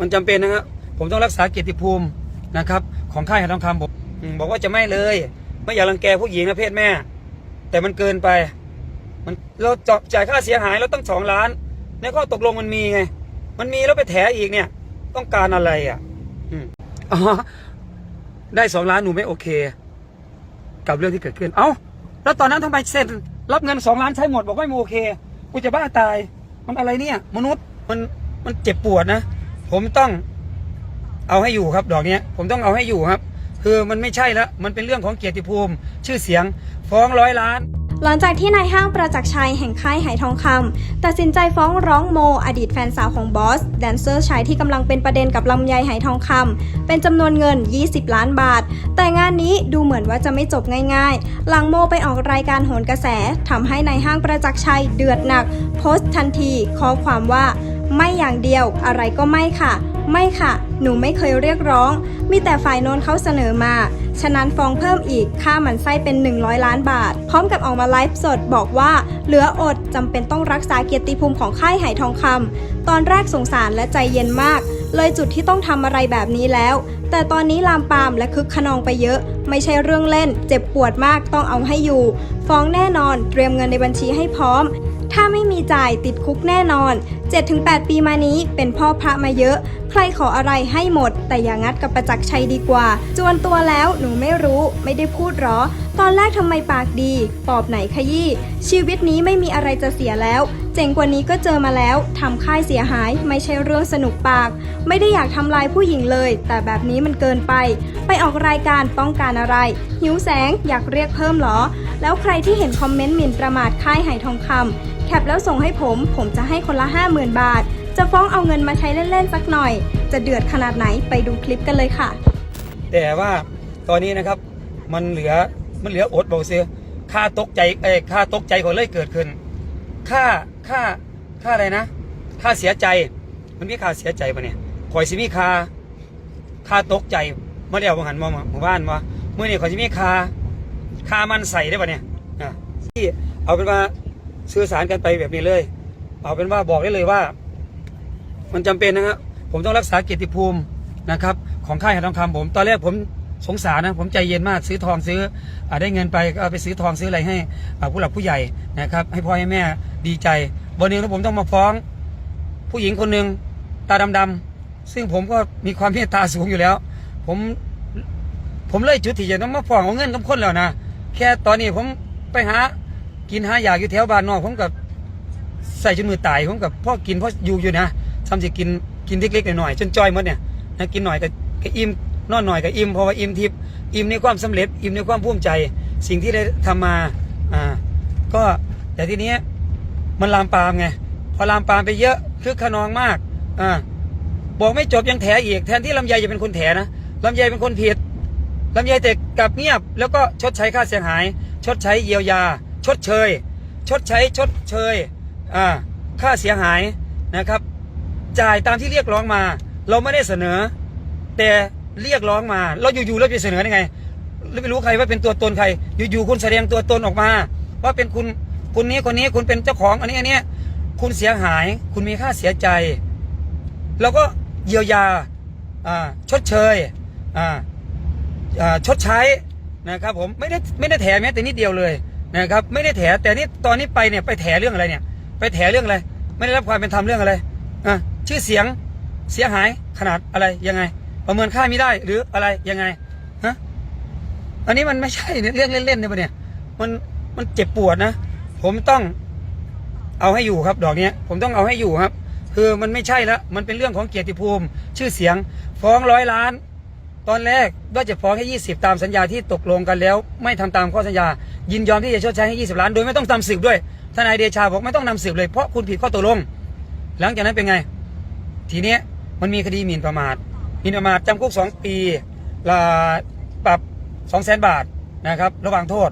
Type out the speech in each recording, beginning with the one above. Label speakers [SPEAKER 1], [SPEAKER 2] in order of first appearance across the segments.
[SPEAKER 1] มันจำเป็นนะครับ ผมต้องรักษาเกียรติภูมินะครับ ของค่ายหาทองคำผมบอกว่าจะไม่เลย ไม่อยากรังแกผู้หญิงนะเพศแม่ แต่มันเกินไป มันเราจจ่ายค่าเสียหายเราต้องสองล้านในข้อตกลงมันมีไง มันมีแล้วไปแถอีกเนี่ย ต้องการอะไรอะอ๋อได้สองล้านหนูไม่โอเค กับเรื่องที่เกิดขึ้น เอ้า แล้วตอนนั้นทำไมเซ็นรับเงินสองล้านใช้หมดบอกว่าไม่โอเค กูจะบ้าตาย มันอะไรเนี่ย มนุษย์มันมันเจ็บปวดนะ ผมต้องเอาให้อยู่ครับ ดอกเนี้ย ผมต้องเอาให้อยู่ครับ คือมันไม่ใช่แล้วมันเป็นเรื่องของเกียรติภูมิ ชื่อเสียง ฟ้องร้อยล้าน
[SPEAKER 2] หลังจากที่นายห้างประจักษ์ชัยแห่งค่ายไหทองคำตัดสินใจฟ้องร้องโม อดีตแฟนสาวของบอส แดนเซอร์ชายที่กำลังเป็นประเด็นกับลำไยไหทองคำเป็นจำนวนเงิน 20 ล้านบาท แต่งานนี้ดูเหมือนว่าจะไม่จบง่ายๆ หลังโมไปออกรายการโหนกระแสทำให้นายห้างประจักษ์ชัยเดือดหนัก โพสต์ทันทีข้อความว่า ไม่อย่างเดียวอะไรก็ไม่ค่ะ ไม่ค่ะ หนูไม่เคยเรียกร้อง มีแต่ฝ่ายโน้นเขาเสนอมา ฉะนั้นฟ้องเพิ่มอีกค่าหมันไส้เป็น 100 ล้านบาท พร้อมกับออกมาไลฟ์สดบอกว่า เหลืออดจำเป็นต้องรักษาเกียรติภูมิของค่ายไหทองคำตอนแรกสงสารและใจเย็นมาก เลยจุดที่ต้องทำอะไรแบบนี้แล้ว แต่ตอนนี้ลามปามและคึกขนองไปเยอะ ไม่ใช่เรื่องเล่น เจ็บปวดมากต้องเอาให้อยู่ ฟ้องแน่นอน เตรียมเงินในบัญชีให้พร้อม ถ้าไม่มีจ่ายติดคุกแน่นอน 7-8 ปีมานี้เป็นพ่อพระมาเยอะ ใครขออะไรให้หมด แต่อย่างัดกับประจักษ์ชัยดีกว่า จวนตัวแล้วหนูไม่รู้ ไม่ได้พูดหรอ ตอนแรกทำไมปากดี ปอบไหนขยี้ ชีวิตนี้ไม่มีอะไรจะเสียแล้ว เจ๋งกว่านี้ก็เจอมาแล้วทำค่ายเสียหาย ไม่ใช่เรื่องสนุกปาก ไม่ได้อยากทำลายผู้หญิงเลย แต่แบบนี้มันเกินไป ไปออกรายการต้องการอะไร หิวแสงอยากเรียกเพิ่มหรอ แล้วใครที่เห็นคอมเมนต์หมิ่นประมาทค่ายไหทองคำ แคปแล้วส่งให้ผม ผมจะให้คนละ 50,000 บาท จะฟ้องเอาเงินมาใช้เล่น ๆ สักหน่อย จะเดือดขนาดไหนไปดูคลิปกันเลยค่ะ
[SPEAKER 1] แต่ว่าตอนนี้นะครับมันเหลือมันเหลืออดบอกเสียค่าตกใจเอ้ค่าตกใจก่อนเลยเกิดขึ้น ค่าค่าค่าอะไรนะ ค่าเสียใจมันมีค่าเสียใจปะเนี่ยข่อยสิมีค่าค่าตกใจมาเดียวบังหันมาหมู่บ้านมาเมื่อนี่ข่อยสิมีค่าค่ามันใส่ได้ปะเนี่ยที่เอาเป็นว่า สื่อสารกันไปแบบนี้เลย เอาเป็นว่าบอกได้เลยว่า มันจำเป็นนะครับผมต้องรักษาเกียรติภูมินะครับ ของค่ายหาทองคำผม ตอนแรกผมสงสารนะผมใจเย็นมากซื้อทองซื้ออาได้เงินไปก็ไปซื้อทองซื้ออะไรให้ผู้หลักผู้ใหญ่นะครับ ให้พ่อให้แม่ดีใจวันหนึงแล้วผมต้องมาฟ้อง ผู้หญิงคนหนึ่งตาดำๆซึ่งผมก็มีความเมตตาสูงอยู่แล้ว ผมผมเลยจุดที่จะต้องมาฟ้องเอาเงินกับคนแล้วนะแค่ตอนนี้ผมไปหา กินหาอยากอยู่แถวบ้านนอกผมกับใส่จนมือตายผมกับพ่อกินพ่ออยู่อยู่นะทำสิกินกินเล็กๆหน่อยๆจนจอยหมดเนี่ยนะกินหน่อยก็ก็อิ่มนอนหน่อยก็อิ่มเพราะว่าอิ่มทิพย์อิ่มในความสำเร็จ อิ่มในความภูมิใจ สิ่งที่ได้ทำมาอ่าก็แต่ทีนี้มันลามปามไงพอลามปามไปเยอะคือขนองมากอ่าบอกไม่จบยังแถอีกแทนที่ลำไยจะเป็นคนแถนะลำไยเป็นคนผิดลำไยแต่กลับเงียบ แล้วก็ชดใช้ค่าเสียหาย ชดใช้เยียวยา ชดเชย ชดใช้ชดเชยค่าเสียหายนะครับ จ่ายตามที่เรียกร้องมา เราไม่ได้เสนอ แต่เรียกร้องมา เราอยู่ๆเราจะเสนอได้ไงเราไม่รู้ใครว่าเป็นตัวตนใคร อยู่ๆคุณแสดงตัวตนออกมาว่าเป็นคุณคุณนี้คนนี้คุณเป็นเจ้าของอันนี้อันเนี้ยคุณเสียหาย คุณมีค่าเสียใจเราก็เยียวยาชดเชยชดใช้นะครับผมไม่ได้ไม่ได้แถแม้แต่นิดเดียวเลย นะครับไม่ได้แถแต่นี่ตอนนี้ไปเนี่ยไปแถเรื่องอะไรเนี่ย ไปแถเรื่องอะไร ไม่ได้รับความเป็นธรรมเรื่องอะไรอะชื่อเสียงเสียหายขนาดอะไรยังไง ประเมินค่าไม่ได้หรืออะไรยังไงฮะอันนี้มันไม่ใช่เรื่องเล่นๆเนี่ยปะเนี่ยมันมันเจ็บปวดนะ ผมต้องเอาให้อยู่ครับดอกเนี้ยผมต้องเอาให้อยู่ครับ คือมันไม่ใช่แล้วมันเป็นเรื่องของเกียรติภูมิ ชื่อเสียงฟ้องร้อยล้าน ตอนแรกว่าจะฟ้องแค่ยี่สิบตามสัญญาที่ตกลงกันแล้ว ไม่ทำตามข้อสัญญา ยินยอมที่จะชดใช้ให้ยี่สิบล้าน โดยไม่ต้องทำสืบด้วยทนายเดชาบอกไม่ต้องนำสืบเลยเพราะคุณผิดข้อตกลง หลังจากนั้นเป็นไง ทีเนี้ยมันมีคดีหมิ่นประมาทหมิ่นประมาทจำคุกสองปีละปรับสองแสนบาทนะครับระหว่างโทษ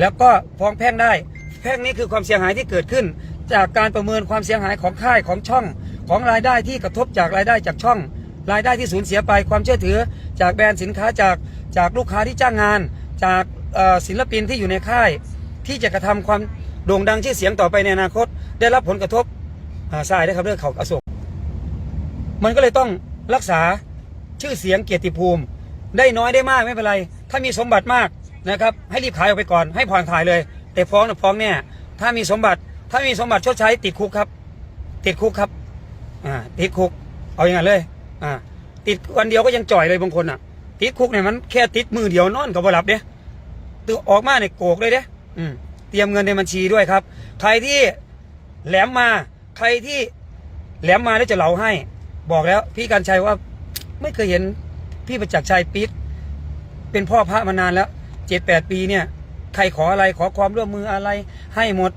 [SPEAKER 1] แล้วก็ฟ้องแพ่งได้ แพ่งนี้คือความเสียหายที่เกิดขึ้น จากการประเมินความเสียหายของค่ายของช่อง ของรายได้ที่กระทบจากรายได้จากช่อง รายได้ที่สูญเสียไปความเชื่อถือ จากแบรนด์สินค้าจากจากลูกค้าที่จ้างงาน จากศิลปินที่อยู่ในค่าย ที่จะกระทำความโด่งดังชื่อเสียงต่อไปในอนาคต ได้รับผลกระทบทรายได้ครับเรื่องเขาอโศกมันก็เลยต้องรักษาชื่อเสียงเกียรติภูมิ ได้น้อยได้มากไม่เป็นไร ถ้ามีสมบัติมากนะครับ ให้รีบขายออกไปก่อนให้ผ่อนขายเลย แต่ฟ้องนะฟ้องเนี่ยถ้ามีสมบัติถ้ามีสมบัติชดใช้ติดคุกครับ ติดคุกครับอ่าติดคุก เอาอย่างนั้นเลย อ่า ติดวันเดียวก็ยังจ่อยเลยบางคนอะ ติดคุกเนี่ยมันแค่ติดมือเดียวนอนก็บ่หลับเด้ตัวออกมาเนี่ยโกกเลยเด้อืมเตรียมเงินในบัญชีด้วยครับ ใครที่แหลมมา ใครที่แหลมมาแล้วจะเหลาให้ บอกแล้ว พี่การชัยว่าไม่เคยเห็นพี่ประจักษ์ชัยปิดเป็นพ่อพระมานานแล้วเจ็ดแปดปีเนี่ย ใครขออะไรขอความร่วมมืออะไร ให้หมด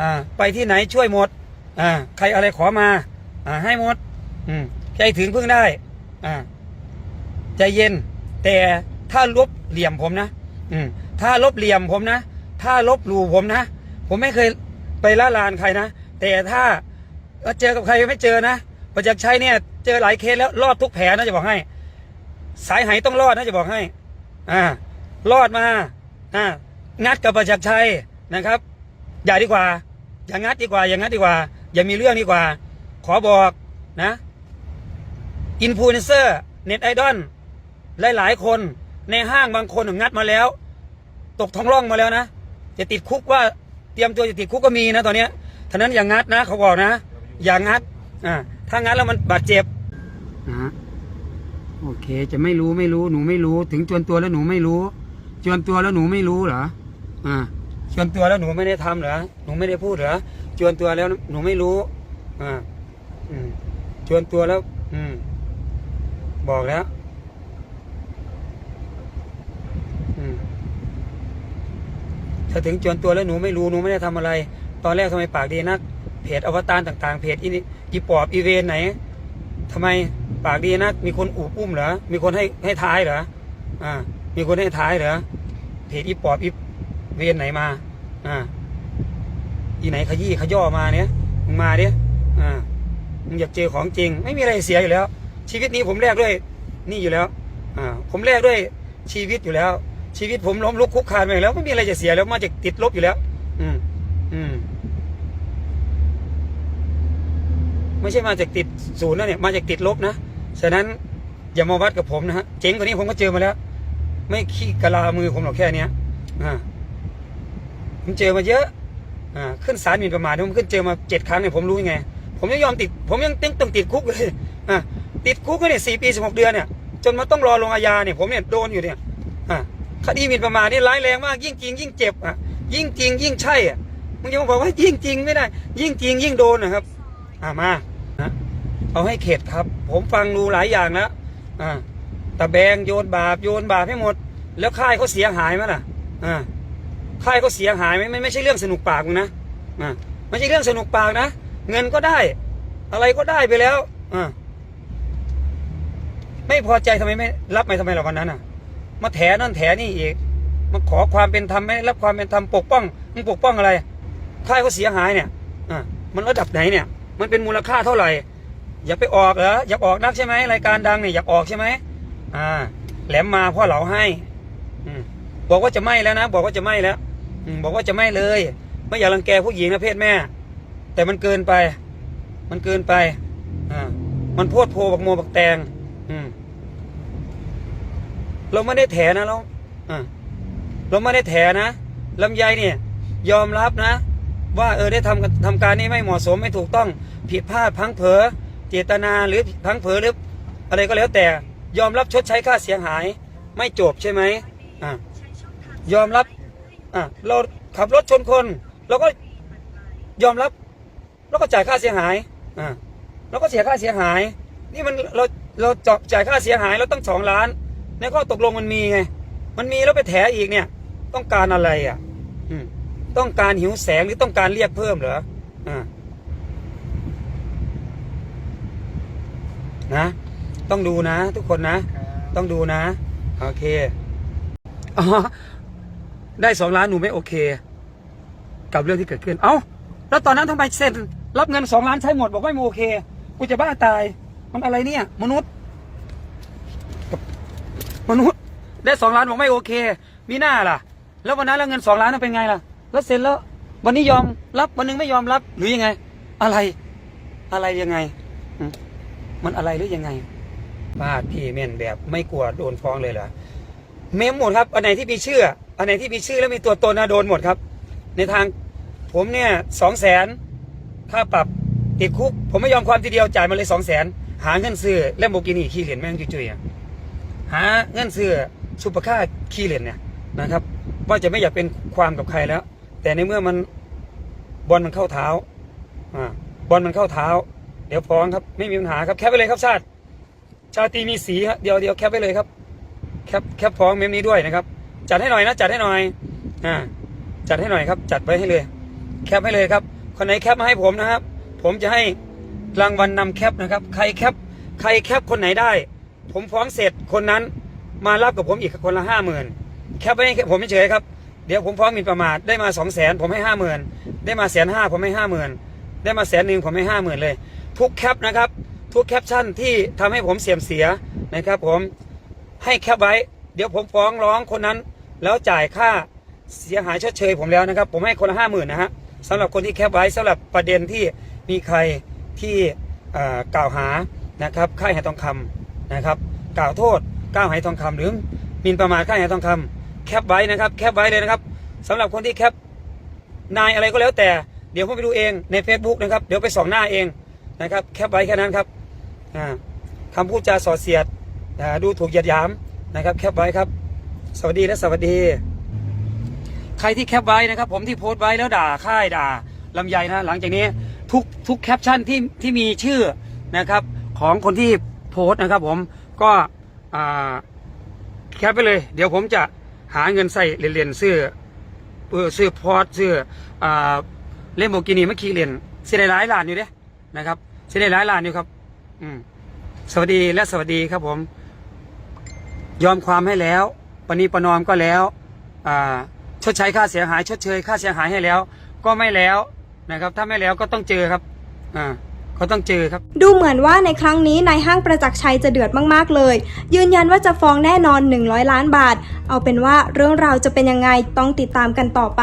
[SPEAKER 1] อ่า ไปที่ไหนช่วยหมด อ่า ใครอะไรขอมา อ่า ให้หมด อืม ใจถึงพึ่งได้ อ่า ใจเย็น แต่ถ้าลบเหลี่ยมผมนะอืม ถ้าลบเหลี่ยมผมนะ ถ้าลบหลู่ผมนะ ผมไม่เคยไปล่าลานใครนะ แต่ถ้าเจอกับใครไม่เจอนะประจักษ์ชัยเนี่ย เจอหลายเคสแล้วรอดทุกแผลนะจะบอกให้ สายไหต้องรอดนะจะบอกให้ อ่า รอดมา อ่า งัดกับประจักษ์ชัยนะครับ อย่าดีกว่า อย่างงัดดีกว่า อย่างงัดดีกว่า อย่ามีเรื่องดีกว่า ขอบอกนะ อินฟลูเอนเซอร์เน็ตไอดอลหลาย ๆ คนในห้างบางคนงัดมาแล้ว ตกท้องร่องมาแล้วนะ จะติดคุกว่าเตรียมตัวจะติดคุกก็มีนะตอนเนี้ยท่านั้นอย่างงัดนะเขาบอกนะ อย่างงัดอ่าถ้างัดแล้วมันบาดเจ็บนะโอเค จะไม่รู้ไม่รู้หนูไม่รู้ ถึงจวนตัวแล้วหนูไม่รู้ จวนตัวแล้วหนูไม่รู้เหรออ่าจวนตัวแล้วหนูไม่ได้ทำเหรอหนูไม่ได้พูดเหรอจวนตัวแล้วหนูไม่รู้อ่าอืมจวนตัวแล้ว อืม บอกแล้วถ้าถึงจวนตัวแล้วหนูไม่รู้หนูไม่ได้ทำอะไร ตอนแรกทำไมปากดีนัก เพจอวตารต่าง ๆ เพจอีนี่อีปอบอีเวนไหนทำไมปากดีนัก มีคนอูบอุ้มเหรอ มีคนให้ให้ท้ายเหรอ อ่า มีคนให้ท้ายเหรอ เพจอีปอบอีเวนไหนมา อ่า อีไหนขยี้ขย่อมาเนี้ยมึงมาเนี้ยอ่า มึงอยากเจอของจริง ไม่มีอะไรเสียอยู่แล้ว ชีวิตนี้ผมแลกด้วยนี่อยู่แล้วอ่าผมแลกด้วยชีวิตอยู่แล้ว ชีวิตผมล้มลุกคุกคานไปแล้วไม่มีอะไรจะเสียแล้วมาจากติดลบอยู่แล้ว อืมอืมไม่ใช่มาจากติดศูนย์นะเนี่ยมาจากติดลบนะฉะนั้นอย่ามาวัดกับผมนะฮะเจ๋งกว่านี้ผมก็เจอมาแล้ว ไม่ขี้กะลามือผมหรอกแค่เนี้ยอ่าผมเจอมาเยอะอ่าขึ้นศาลหมิ่นประมาทผมขึ้นเจอมาเจ็ดครั้งเนี่ยผมรู้ยังไง ผมยังยอมติด ผมยังต้องต้องติดคุกเลยอ่า ติดคุกก็เนี่ยสี่ปีสิบหกเดือนเนี่ยจนมาต้องรอลงอาญาเนี่ยผมเนี่ยโดนอยู่เนี่ยอ่าคดีหมิ่นประมาทนี่ร้ายแรงมากยิ่งจริงยิ่งเจ็บอะยิ่งจริงยิ่งใช่อะมึงจะมาบอกว่ายิ่งจริงไม่ได้ ยิ่งจริงยิ่งโดนนะครับ อ่ามานะเอาให้เข็ดครับ ผมฟังดูหลายอย่างแล้วอ่าตะแบงโยนบาปโยนบาปให้หมด แล้วค่ายเขาเสียหายไหมล่ะอ่าค่ายเขาเสียหายไหมไม่ไม่ใช่เรื่องสนุกปากนะอ่าไม่ใช่เรื่องสนุกปากนะ เงินก็ได้ อะไรก็ได้ไปแล้วอ่า ไม่พอใจทำไมไม่รับไม่ทำไมหรอวันนั้นอะ มาแถนั่นแถนี่อีกมาขอความเป็นธรรมไม่รับความเป็นธรรมปกป้องมึงปกป้องอะไรค่ายเขาเสียหายเนี่ยอ่ามันระดับไหนเนี่ย มันเป็นมูลค่าเท่าไหร่ อยากไปออกเหรออยากออกนักใช่ไหมรายการดังเนี่ยอยากออกใช่ไหมอ่า แหลมมาพ่อเหลาให้ อืบอกว่าจะไม่แล้วนะ บอกว่าจะไม่แล้ว อืบอกว่าจะไม่เลย ไม่อยากรังแกผู้หญิงนะเพศแม่ แต่มันเกินไป มันเกินไปอ่ามันโพดโพบักโมบักแตง อืม เราไม่ได้แถนะเราอ่าเราไม่ได้แถนะลำไยเนี่ย ยอมรับนะ ว่าเออได้ทำทำการนี้ไม่เหมาะสมไม่ถูกต้องผิดพลาดพลังเผลอเจตนาหรือพลังเผลอหรืออะไรก็แล้วแต่ ยอมรับชดใช้ค่าเสียหาย ไม่จบใช่ไหมอ่ายอมรับอะเราขับรถชนคนเราก็ยอมรับเราก็จ่ายค่าเสียหายอ่าเราก็เสียค่าเสียหาย นี่มันเราเราจาจ่ายค่าเสียหายเราตั้งสองล้าน ในข้อตกลงมันมีไง มันมีแล้วไปแถอีกเนี่ย ต้องการอะไรอะอืมต้องการหิวแสงหรือต้องการเรียกเพิ่มเหรออ่านะ ต้องดูนะ ทุกคนนะ ต้องดูนะ โอเคอ๋อได้สองล้านหนูไม่โอเค กับเรื่องที่เกิดขึ้น เอ้า แล้วตอนนั้นทำไมเซ็นรับเงินสองล้านใช้หมดบอกไม่โอเค กูจะบ้าตาย มันอะไรเนี่ย มนุษย์ มนุษย์ได้สองล้านบอกไม่โอเค มีหน้าล่ะ แล้ววันนั้นแล้วเงินสองล้านนั้นเป็นไงล่ะ แล้วเซ็นแล้ว วันนี้ยอมรับวันหนึงไม่ยอมรับหรือยังไง อะไร อะไรยังไง มันอะไรหรือยังไงพาพี่เม่นแบบไม่กลัวโดนฟ้องเลยเหรอเมมหมดครับ อันไหนที่มีชื่อ อันไหนที่มีชื่อแล้วมีตัวตนนะโดนหมดครับ ในทางผมเนี่ยสองแสนค่าปรับติดคุก ผมไม่ยอมความทีเดียวจ่ายมาเลยสองแสนหาเงินซื้อแลมโบกินี่ขี้เหรียญแม่งจุยๆอะ หาเงินซื้อซุปเปอร์คาร์ขี้เหรียญเนี่ยนะครับ ว่าจะไม่อยากเป็นความกับใครแล้ว แต่ในเมื่อมันบอลมันเข้าเท้าอ่าบอลมันเข้าเท้า เดี๋ยวฟ้องครับไม่มีปัญหาครับแคปไปเลยครับชาติ ชาตรีมีสีครับเดี๋ยวเดียวแคปไปเลยครับแคปแคปฟ้องเมมนี้ด้วยนะครับ จัดให้หน่อยนะจัดให้หน่อยอ่าจัดให้หน่อยครับ จัดไปให้เลย แคปให้เลยครับคนไหนแคปมาให้ผมนะครับ ผมจะให้รางวัลนำแคปนะครับ ใครแคปใครแคปคนไหนได้ ผมฟ้องเสร็จคนนั้นมารับกับผมอีกคนละห้าหมื่นแคปไว้ให้ผมไม่เฉยครับเดี๋ยวผมฟ้องหมิ่นประมาทได้มาสองแสนผมให้ห้าหมื่นได้มาแสนห้าผมให้ห้าหมื่นได้มาแสนหนึ่งผมให้ห้าหมื่นเลย ทุกแคปนะครับ ทุกแคปชั่นที่ทำให้ผมเสียมเสียนะครับ ผมให้แคปไว้ เดี๋ยวผมฟ้องร้องคนนั้น แล้วจ่ายค่าเสียหายชดเชยผมแล้วนะครับ ผมให้คนละห้าหมื่นนะฮะสำหรับคนที่แคปไว้สำหรับประเด็นที่มีใครที่กล่าวหานะครับค่ายหายทองคำ นะครับ กล่าวโทษกล่าวหายทองคำหรือมินประมาทค่ายหายทองคำแคปไว้นะครับ แคปไว้เลยนะครับสำหรับคนที่แคปนายอะไรก็แล้วแต่เดี๋ยวผมไปดูเองใน Facebook นะครับเดี๋ยวไปส่องหน้าเองนะครับแคปไว้แค่นั้นครับอ่าคำพูดจาส่อเสียดอ่าดูถูกเหยียดหยามนะครับ แคปไว้ครับ สวัสดีและสวัสดี ใครที่แคปไว้นะครับ ผมที่โพสต์ไว้แล้วด่าค่ายด่าลำไยนะหลังจากนี้ทุกทุกแคปชั่นที่ที่มีชื่อนะครับของคนที่ โพสต์นะครับผมก็แคปไปเลย เดี๋ยวผมจะหาเงินใส่เหรียญๆซื้อเออซื้อพอร์ตซื้อเล่มโบกินีเมื่อกี้เหรียญเสียได้หลายล้านอยู่เด้นะครับเสียได้หลายล้านอยู่ครับ อืมสวัสดีและสวัสดีครับผม ยอมความให้แล้วปณีประนอมก็แล้วอ่าชดใช้ค่าเสียหาย ชดเชยค่าเสียหายให้แล้ว ก็ไม่แล้วนะครับ ถ้าไม่แล้วก็ต้องเจอครับอ่า ก็ต้องเจอครับ
[SPEAKER 2] ดูเหมือนว่าในครั้งนี้นายห้างประจักษ์ชัยจะเดือดมากๆเลย ยืนยันว่าจะฟ้องแน่นอน 100 ล้านบาท เอาเป็นว่าเรื่องราวจะเป็นยังไงต้องติดตามกันต่อไป